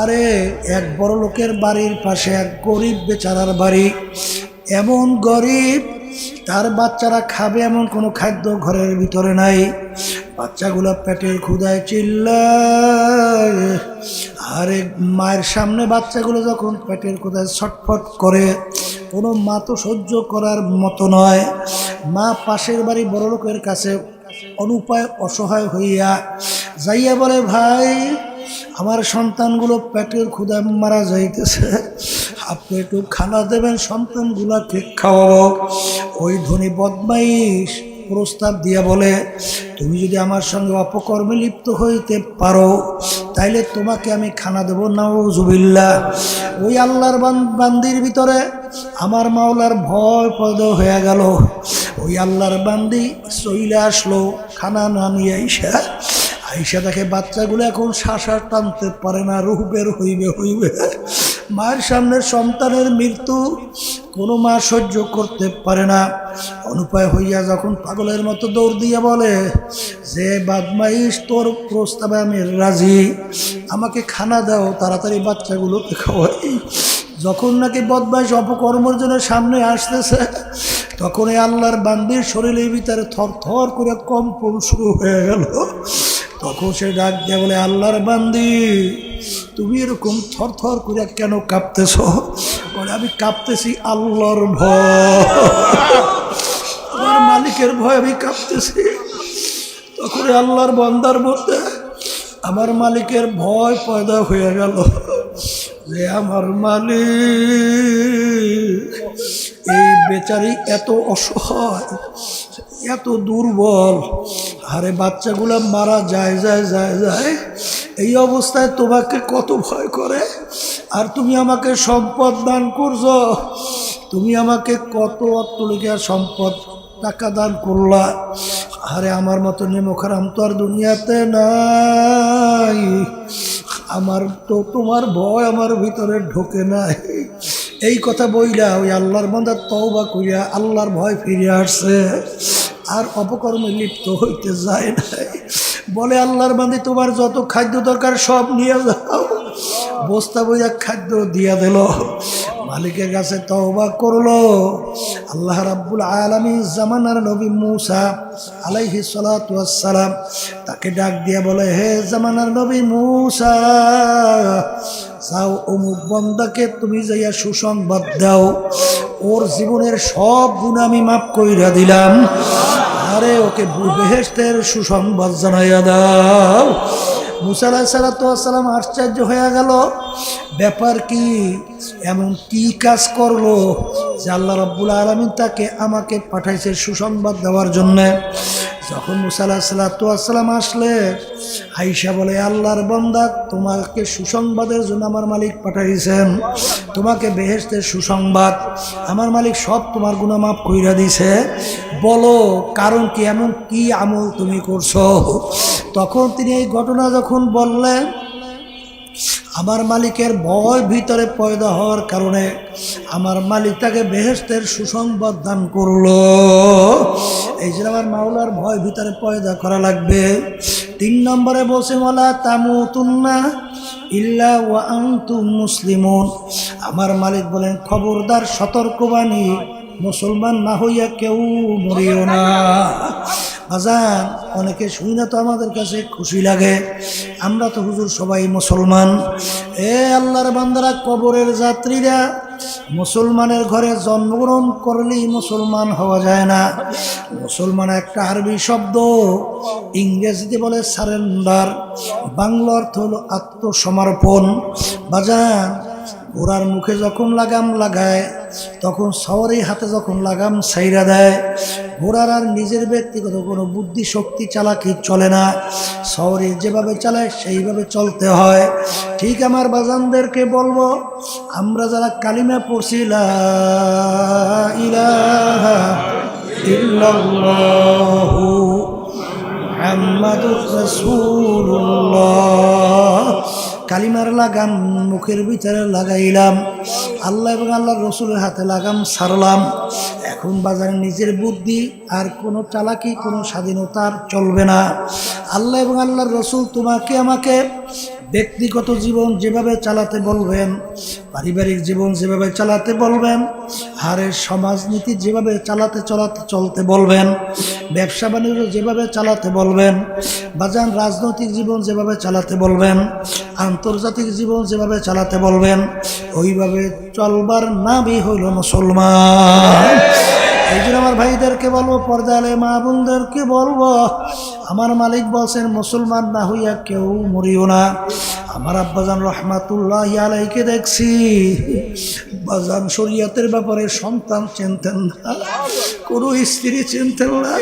আরে, এক বড় লোকের বাড়ির পাশে এক গরিব বেচারার বাড়ি। এমন গরিব, তার বাচ্চারা খাবে এমন কোনো খাদ্য ঘরের ভিতরে নাই। বাচ্চাগুলো পেটের ক্ষুদায় চিল্লায়। আরে, মায়ের সামনে বাচ্চাগুলো যখন পেটের ক্ষুদায় ছটফট করে, কোনো মা তো সহ্য করার মতো নয়। মা পাশের বাড়ি বড় লোকের কাছে অনুপায় অসহায় হইয়া যাইয়া বলে, ভাই আমার সন্তানগুলো পেটের ক্ষুদা মারা যাইতেছে। আপনি একটু খানা দেবেন সন্তানগুলাকে খাওয়াবো। ওই ধনী বদমাইশ প্রস্তাব দিয়া বলে, তুমি যদি আমার সঙ্গে অপকর্মে লিপ্ত হইতে পারো, তাইলে তোমাকে আমি খানা দেবো নাউজুবিল্লা ওই আল্লাহর বান- বান্দির ভিতরে আমার মাওলার ভয় পদ হয়ে গেল। ওই আল্লাহর বান্দি চইলে আসলো, খানা না নিয়ে আইসা। আইসা দেখে বাচ্চাগুলো এখন শ্বাসা টানতে পারে না, রুহ বের হইবে হইবে। মায়ের সামনে সন্তানের মৃত্যু কোনো মা সহ্য করতে পারে না। অনুপায় হইয়া যখন পাগলের মতো দৌড় দিয়ে বলে, যে বাদমাইশ, তোর প্রস্তাবে আমি রাজি। আমাকে খানা দাও, তাড়াতাড়ি বাচ্চাগুলোকে খাওয়াই। যখন নাকি বদমাইশ অপকর্মর জন্য সামনে আসতেছে তখন এই আল্লাহর বান্দির শরীরের ভিতরে থর থর করে কম্পন শুরু হয়ে গেল। তখন সে ডাক দিয়ে বলে, আল্লাহর বান্দি, তুমি এরকম থর থর করে কেন কাঁপতেছ? বলে, আমি কাঁপতেছি আল্লাহর ভয়। আমার মালিকের ভয় আমি কাঁপতেছি। তখন আল্লাহর বন্দার মধ্যে আমার মালিকের ভয় পয়দা হয়ে গেল। যে আমার মালিক, এই বেচারি এত অসহায়, এত দুর্বল আরে বাচ্চাগুলো মারা যায় যায় যায় যায়। এই অবস্থায় তোমাকে কত ভয় করে? আর তুমি আমাকে সম্পদ দান করছ। তুমি আমাকে কত অত্তলিকা সম্পদ, টাকা দান করলা। আরে আমার মতো নেমখারাম তো আর দুনিয়াতে নাই। আমার তো তোমার ভয় আমার ভিতরে ঢোকে নাই। এই কথা বইলা ওই আল্লাহর মন্দার তওবা করিয়া আল্লাহর ভয় ফিরে আসছে। আর অপকর্মে লিপ্ত হইতে যায় নাই। বলে আল্লাহর বান্দি, তোমার যত খাদ্য দরকার সব নিয়ে যাও। বস্তা বইয়া খাদ্য দিয়া দিল। মালিকের কাছে তওবা করল। আল্লাহ রাব্বুল আলমী জামানার নবী মুসা আলাইহি সালাম তাকে ডাক দিয়া বলে, হে জামানার নবী মুসা, যাও অমুক বন্দাকে তুমি যাইয়া সুসংবাদ দাও। ওর জীবনের সব গুণ আমি মাফ কইরা দিলাম। আরে ওকে বেহেস্তের সুসংবাদ জানাইয়া দাও। মুসাল্লাহ সালাতাম আশ্চর্য হয়ে গেল। ব্যাপার কি? এমন কি কাজ করল যে আল্লাহ রব্বুল আলমিন তাকে আমাকে পাঠাইছে সুসংবাদ দেওয়ার জন্যে? যখন মুসাল্লাহ সাল্লাতাম আসলে আইসা বলে, আল্লাহর বন্দা তোমাকে সুসংবাদের জন্য আমার মালিক পাঠাইছেন। তোমাকে বেহেস্তের সুসংবাদ। আমার মালিক সব তোমার গুণমাপ কইরা দিছে। বলো, কারণ কি এমন কি আমল তুমি করছ? তখন তিনি এই ঘটনা যখন বললেন আমার মালিকের ভয় ভিতরে পয়দা হওয়ার কারণে আমার মালিক তাকে বেহেস্তের সুসংবাদ দান করল। এই যে আমার মাওলার ভয় ভিতরে পয়দা করা লাগবে। তিন নম্বরে বসে মালা তামুতুন্না ইল্লা ওয়া আনতুম মুসলিমুন। আমার মালিক বলেন, খবরদার, সতর্কবাণী, মুসলমান না হইয়া কেউ মরিও না। আজান, অনেকে শুই না তো আমাদের কাছে, খুশি লাগে। আমরা তো হুজুর সবাই মুসলমান। এ আল্লাহর বান্দারা, কবরের যাত্রীরা, মুসলমানের ঘরে জন্মগ্রহণ করলেই মুসলমান হওয়া যায় না। মুসলমান একটা আরবি শব্দ, ইংরেজিতে বলে সারেন্ডার। বাংলা অর্থ হলো আত্মসমর্পণ। বাজান, ঘোড়ার মুখে যখন লাগাম লাগায় তখন সওয়ারি হাতে যখন লাগাম সাইরা দেয়, ঘোড়ার আর নিজের ব্যক্তিগত কোনো বুদ্ধি শক্তি চালাকি চলে না। সওয়ারি যেভাবে চালায়, সেইভাবে চলতে হয়। ঠিক আমার বাজানদেরকে বলব, আমরা যারা কালিমা পড়ছি, লা ইলাহা কালিমার লাগাম, মুখের ভিতরে লাগাইলাম। আল্লাহ এবং আল্লাহর রসুলের হাতে লাগাম সারলাম। এখন বাজারে নিজের বুদ্ধি আর কোনো চালাকি, কোনো স্বাধীনতার চলবে না। আল্লাহ এবং আল্লাহর রসুল তোমাকে আমাকে ব্যক্তিগত জীবন যেভাবে চালাতে বলবেন, পারিবারিক জীবন যেভাবে চালাতে বলবেন হারে সমাজনীতি যেভাবে চালাতে চলাতে চলতে বলবেন, ব্যবসা বাণিজ্য যেভাবে চালাতে বলবেন বাজান রাজনৈতিক জীবন যেভাবে চালাতে বলবেন, আন্তর্জাতিক জীবন যেভাবে চালাতে বলবেন, ওইভাবে চলবার নামই হইল মুসলমান। এই জন্য আমার ভাইদেরকে বলব, পর্দালে মা বোনদেরকে বলব, আমার মালিক বলছেন, মুসলমান না হইয়া কেউ মরিও না। আমার আব্বাজান রহমাতুল্লাহ আলাইকে দেখছি, বাজান শরিয়াতের ব্যাপারে সন্তান চিনতেন না, কোনো স্ত্রী চিনতেন না,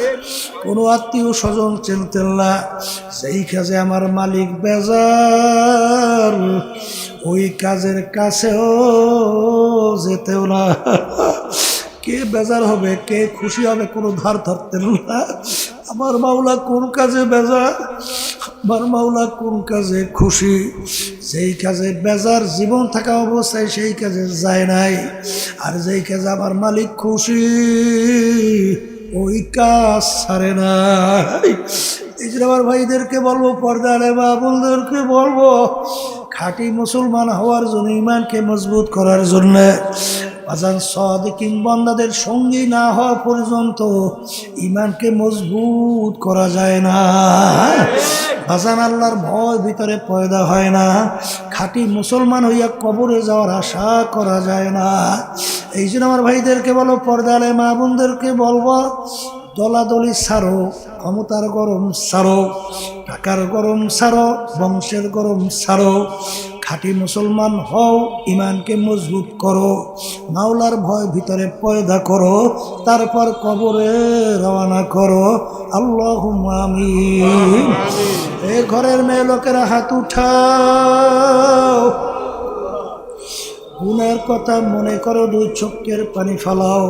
কোনো আত্মীয় স্বজন চিনতেন না। সেই কাজে আমার মালিক বেজার, ওই কাজের কাছেও যেতেও না। কে বেজার হবে, কে খুশি হবে কোনো ধার ধরতেন না। আমার মাওলা কোন কাজে বেজার? আমার মাওলা কোন কাজে খুশি? যেই কাজে বেজার জীবন থাকা অবস্থায় সেই কাজে যায় নাই। আর যেই কাজে আমার মালিক খুশি, ওই কাজ ছাড়ে নাই। এই জন্য আমার ভাইদেরকে বলব, পর্দারে বাবুলদেরকে বলব, খাঁটি মুসলমান হওয়ার জন্য, ইমানকে মজবুত করার জন্য আজান সদ কিংবন্দাদের সঙ্গী না হওয়া পর্যন্ত ইমানকে মজবুত করা যায় না। আজান আল্লাহর ভয় ভিতরে পয়দা হয় না। খাঁটি মুসলমান হইয়া কবরে যাওয়ার আশা করা যায় না। এই জন্য আমার ভাইদেরকে বলো, পর্দালে মা বোনদেরকে বলব, দলাদলি সারো, ক্ষমতার গরম সারো, টাকার গরম সারো, বংশের গরম সারো। খাঁটি মুসলমান হও ইমানকে মজবুত করো, মাওলার ভয় ভিতরে পয়দা করো, তারপর কবরে রওনা করো। আল্লাহ আমি এ ঘরের মেয়ে লোকেরা হাত উঠাও। গুণের কথা মনে করো, দুই চোখের পানি ফালাও।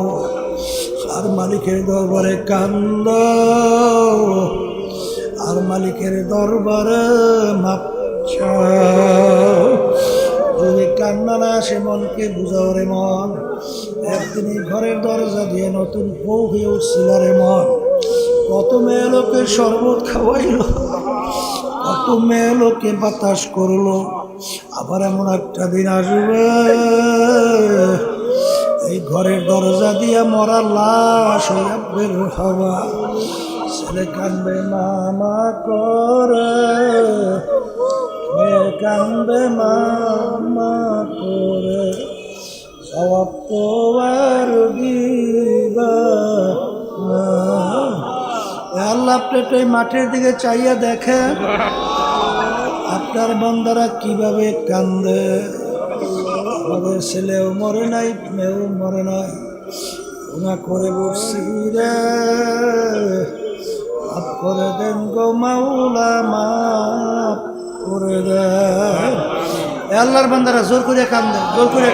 আর মালিকের দরবারে কান্দ আর মালিকের দরবারে মাপ চাও। যদি কান্না না আসে মনকে বুঝাও রে মন। একদিন এই ঘরের দরজা দিয়ে নতুন বউ হয়ে উঠছিল রে মন। কত মেয়ে লোকে শরবত খাওয়াইল, কত মেয়ে লোকে বাতাস করল। আবার এমন একটা দিন আসবে, এই ঘরের দরজা দিয়ে মরা লাশ বের হবা। ছেলে কান্দবে মামা, করে মেয়ে কান্দবে মামা করে জবাব আল্লাহ আপনি একটু মাঠের দিকে চাইয়া দেখে আপনার বন্দারা কীভাবে কান্দে। আমাদের ছেলেও মরে নাই, মেয়েও মরে নাই। ওনা করে বসছি রে। করে দেন গো মাওলা, মাফ আল্লাহর বান্দারা জোর করে কান্দে, জোর করে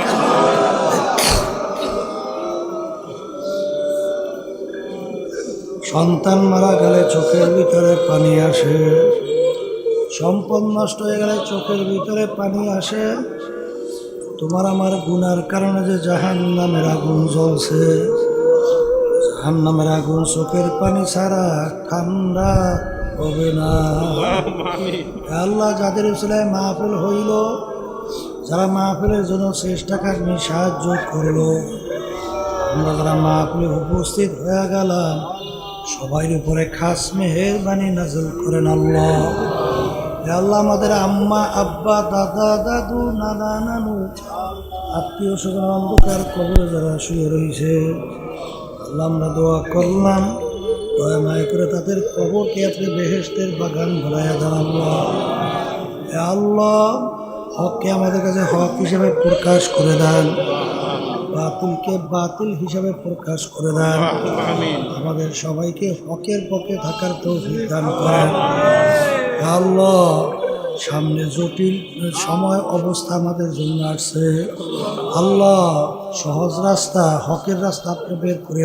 সন্তান মারা গেলে চোখের ভিতরে পানি আসে। সম্পদ নষ্ট হয়ে গেলে চোখের ভিতরে পানি আসে। তোমার আমার গুনার কারণে যে জাহান নামের আগুন জ্বলছে। জাহান নামের আগুন চোখের পানি ছাড়া ঠান্ডা হবে না। আল্লাহ যাদের ছেলে মাহফিল হইল, যারা মাহফিলের জন্য চেষ্টা কাকনি সাহায্য করল, আমরা যারা মাহফিলে উপস্থিত হয়ে গেলাম সবাই উপরে খাস মেহেরবানি নাজল করেন আল্লাহ। আল্লাহ, আমাদের আম্মা, আব্বা, দাদা, দাদু, নানা, নানু, আত্মীয় স্বজন অন্ধকার কবরে যারা শুয়ে রয়েছে, আল্লাহ আমরা দোয়া করলাম। দয়া মায় করে তাদের কবরকে আপনি বেহেস্তের বাগান বানায় দেন আল্লাহ। আল্লাহ হককে আমাদের কাছে হক হিসেবে প্রকাশ করে দেন। বাতিলকে বাতিল হিসাবে প্রকাশ করে দেন। আমাদের সবাইকে হকের পক্ষে থাকার তৌফিক দান করেন। আল্লাহ সামনে জটিল সময় অবস্থা আমাদের জন্য আসছে। আল্লাহ সহজ রাস্তা হকের রাস্তা আপনি বের করে